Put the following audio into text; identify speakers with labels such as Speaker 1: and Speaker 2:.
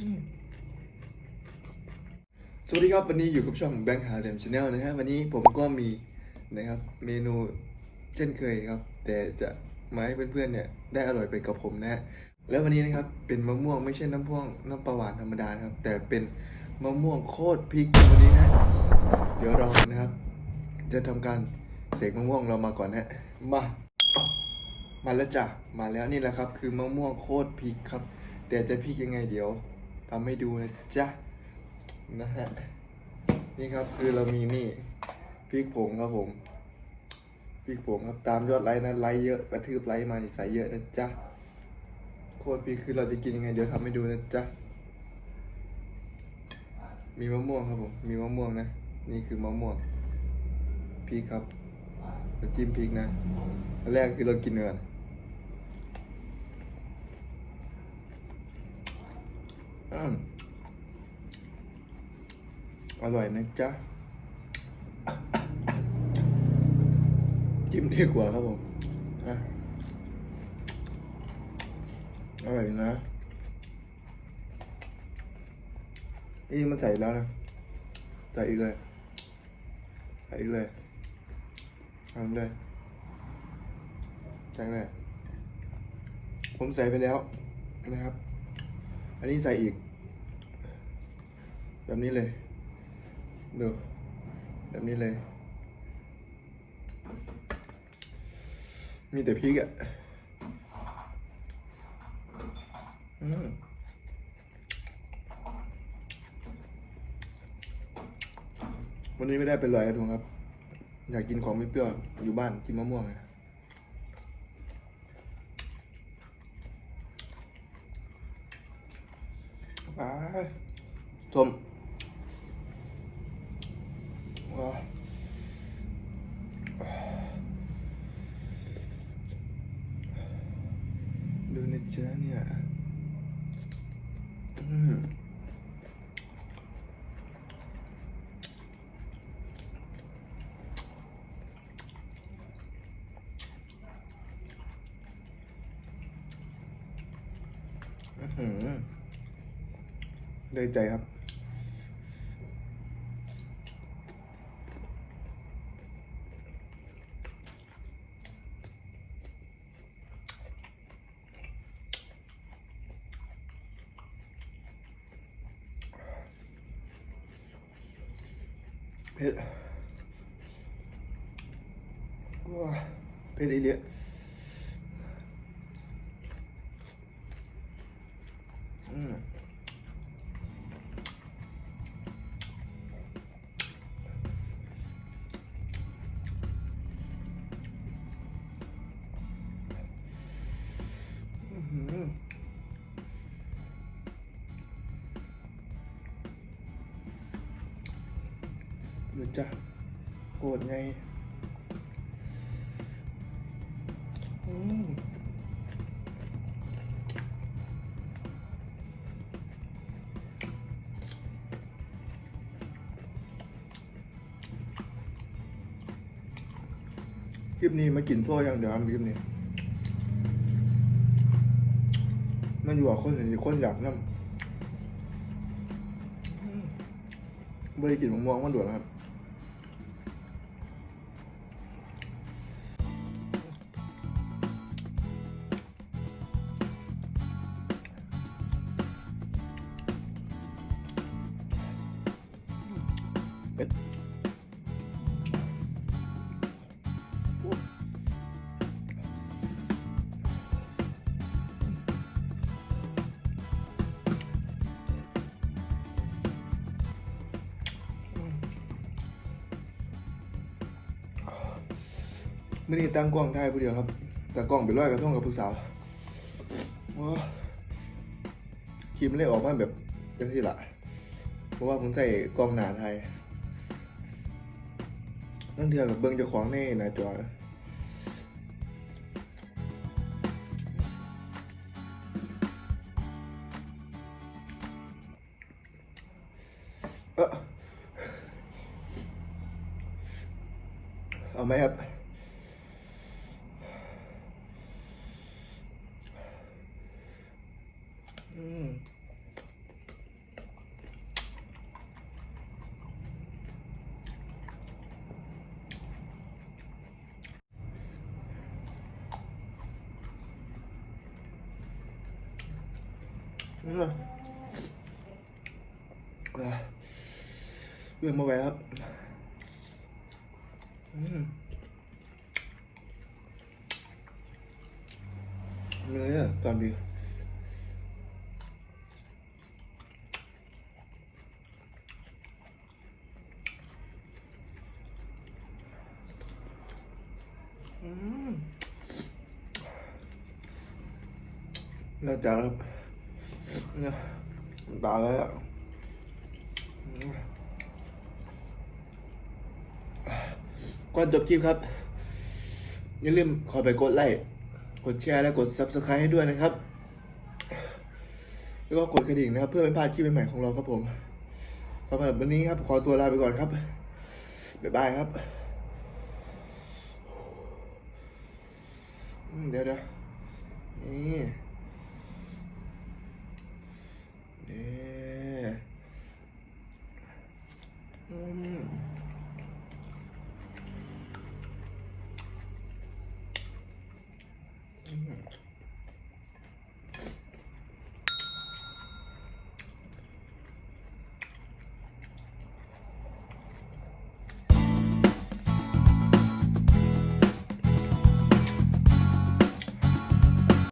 Speaker 1: สวัสดีครับวันนี้อยู่กับช่องแบงค์หาเรมชาแนลนะฮะวันนี้ผมก็มีนะครับเมนูเช่นเคยครับ แต่จะมาให้เพื่อนๆเนี่ยได้อร่อยไปกับผมนะฮะแล้ววันนี้นะครับเป็นมะม่วงไม่ใช่น้ำพ่วงน้ำปลาหวานธรรมดานะครับ แต่เป็นมะม่วงโคตรพริกวันนี้ฮะเดี๋ยวเรานะครับ จะทำการเสกมะม่วงเรามาก่อนนะฮะมามาแล้วจ้ะมาแล้วนี่แหละครับ คือมะม่วงโคตรพริกครับ แต่จะพริกยังไงเดี๋ยว ทำให้ดูนะจ๊ะนะฮะนี่ครับคือเรามีนี่พริกผงครับผมพริกผงครับตามยอดไลค์นะไลค์เยอะกระทืบไลค์มานี่ใส่เยอะนะจ๊ะโคตรพริกคือเราจะกินยังไงเดี๋ยวทำให้ดูนะจ๊ะมีมะม่วงครับผมมีมะม่วงนะ นี่คือมะม่วงพริกครับเราจิ้มพริกนะอันแรกคือเรากินเนื้อ อร่อยนะจ๊ะ จิ้มดีกว่าครับผมอะอร่อยนะนี่มันใส่แล้วนะ ใส่อีกเลย ใส่อีกเลยทำเลยใส่เลยผมใส่ไปแล้วนะครับ อันนี้ใส่อีก แบบนี้เลย ดู แบบนี้เลย มีแต่พริกอะ่ะอืมวันนี้ไม่ได้เป็นลอยกระทงครับ อยากกินของไม่เปรี้ยวอยู่บ้านกินมะม่วงไงไปชมว้าวดูนะ จ๊ะเนี่ยอืมอื้อหือ ได้ใจครับ เผ็ดว้าเผ็ดอีเลียอืม ดูจ้ะโกรธไงอืมคลิปนี้มากินทั่วอย่างเดียวครับคลิปนี้มันอยู่กับคนเห็นคนอยากนั่งไม่ได้กินมะม่วงมันด่วนครับ เป็ดมื่อนี้ตั้งกล้องถ่ายผู้เดียวครับ แต่กล้องไปร้อยกระท่องกับผู้สาวว้าคลิปมันเลยออกมาแบบจังที่ละเพราะว่าผมใส่กล้องหนาไทย นั่นเทือกับเบิ้งเจ้าของแน่นะจอยเอาไหมครับ เรื่องมาไว้ครับอืมเนื้อตอนดีอืมน่าจะครับ เนี่ยตาแล้วก่อนจบคลิปครับ อย่าลืมขอไปกดไลค์กดแชร์และกด subscribe ให้ด้วยนะครับ แล้วก็กดกระดิ่งนะครับ เพื่อไม่พลาดคลิปใหม่ๆของเราครับผมสำหรับวันนี้ครับ ขอตัวลาไปก่อนครับ บ๊ายบายครับ เดี๋ยวเดี๋ยวนี่ นี่อืม